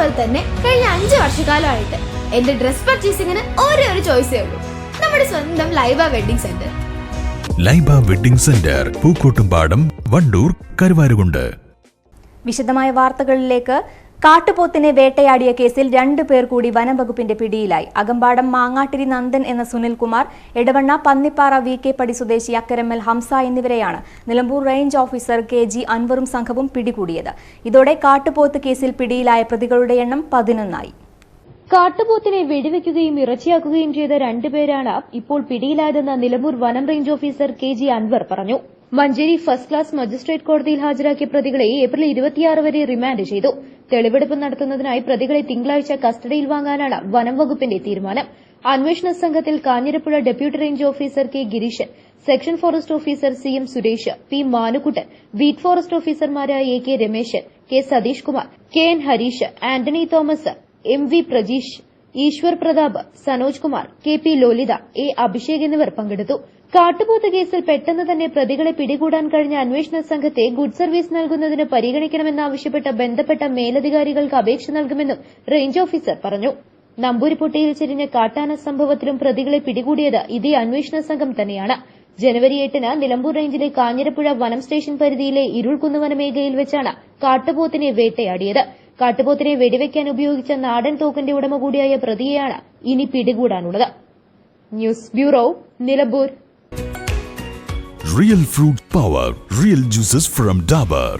അതുപോലെ തന്നെ കഴിഞ്ഞ അഞ്ച് വർഷക്കാലമായിട്ട് എന്റെ ഡ്രസ് പർച്ചേസിംഗിന് ഒരേ ഒരു ചോയ്സേ ഉള്ളൂ. നമ്മുടെ സ്വന്തം Laiba wedding centre. Laiba wedding centre Pookkottumpadam Wandoor Karuvarakundu. വിശദമായ വാർത്തകളിലേക്ക് കാട്ടുപോത്തിനെ വേട്ടയാടിയ കേസിൽ രണ്ടു പേർ കൂടി വനംവകുപ്പിന്റെ പിടിയിലായി. അകമ്പാടം മാങ്ങാട്ടിരി നന്ദൻ എന്ന സുനിൽകുമാർ എടവണ്ണ പന്നിപ്പാറ വി കെ പടി സ്വദേശി അക്കരമ്മൽ ഹംസ എന്നിവരെയാണ് Nilambur range officer K G അൻവറും സംഘവും പിടികൂടിയത്. ഇതോടെ കാട്ടുപോത്ത് കേസിൽ പിടിയിലായ പ്രതികളുടെ എണ്ണം പതിനൊന്നായി. കാട്ടുപോത്തിനെ വെടിവെക്കുകയും ഇറച്ചിയാക്കുകയും ചെയ്ത രണ്ടുപേരാണ് ഇപ്പോൾ പിടിയിലായതെന്ന് നിലമ്പൂർ വനം range officer K G Anwar പറഞ്ഞു. മഞ്ചേരി ഫസ്റ്റ് ക്ലാസ് മജിസ്ട്രേറ്റ് കോടതിയിൽ ഹാജരാക്കിയ പ്രതികളെ ഏപ്രിൽ ഇരുപത്തിയാറ് വരെ റിമാൻഡ് ചെയ്തു. തെളിവെടുപ്പ് നടത്തുന്നതിനായി പ്രതികളെ തിങ്കളാഴ്ച കസ്റ്റഡിയിൽ വാങ്ങാനാണ് വനം വകുപ്പിന്റെ തീരുമാനം. അന്വേഷണ സംഘത്തിൽ Kanjirapuzha deputy range officer K Gireesan section forest officer C M Suresh P Manukuttan beat forest ഓഫീസർമാരായ A K Rameshan K Satheesh Kumar K N Harish Antony Thomas M V Prajeesh Eeshwar Prathap Sanoj Kumar K P Lolitha A Abhishek എന്നിവർ പങ്കെടുത്തു. കാട്ടുപോത്ത് കേസിൽ പെട്ടെന്ന് തന്നെ പ്രതികളെ പിടികൂടാൻ കഴിഞ്ഞ അന്വേഷണ സംഘത്തെ ഗുഡ് സർവീസ് നൽകുന്നതിന് പരിഗണിക്കണമെന്നാവശ്യപ്പെട്ട് ബന്ധപ്പെട്ട മേലധികാരികൾക്ക് അപേക്ഷ നൽകുമെന്നും റേഞ്ച് ഓഫീസർ പറഞ്ഞു. നമ്പൂരിപ്പൊട്ടിയിൽ ചെരിഞ്ഞ കാട്ടാന സംഭവത്തിലും പ്രതികളെ പിടികൂടിയത് ഇതേ അന്വേഷണ സംഘം തന്നെയാണ്. ജനുവരി എട്ടിന് നിലമ്പൂർ റേഞ്ചിലെ കാഞ്ഞിരപ്പുഴ വനം സ്റ്റേഷൻ പരിധിയിലെ ഇരുൾകുന്നുവന മേഖലയിൽ വെച്ചാണ് കാട്ടുപോത്തിനെ വേട്ടയാടിയത്. കാട്ടുപോത്തിനെ വെടിവെക്കാൻ ഉപയോഗിച്ച നാടൻ തോക്കിന്റെ ഉടമ കൂടിയായ പ്രതിയെയാണ് ഇനി പിടികൂടാനുള്ളത്. News bureau Nilambur. Real fruit power real juices from Dabur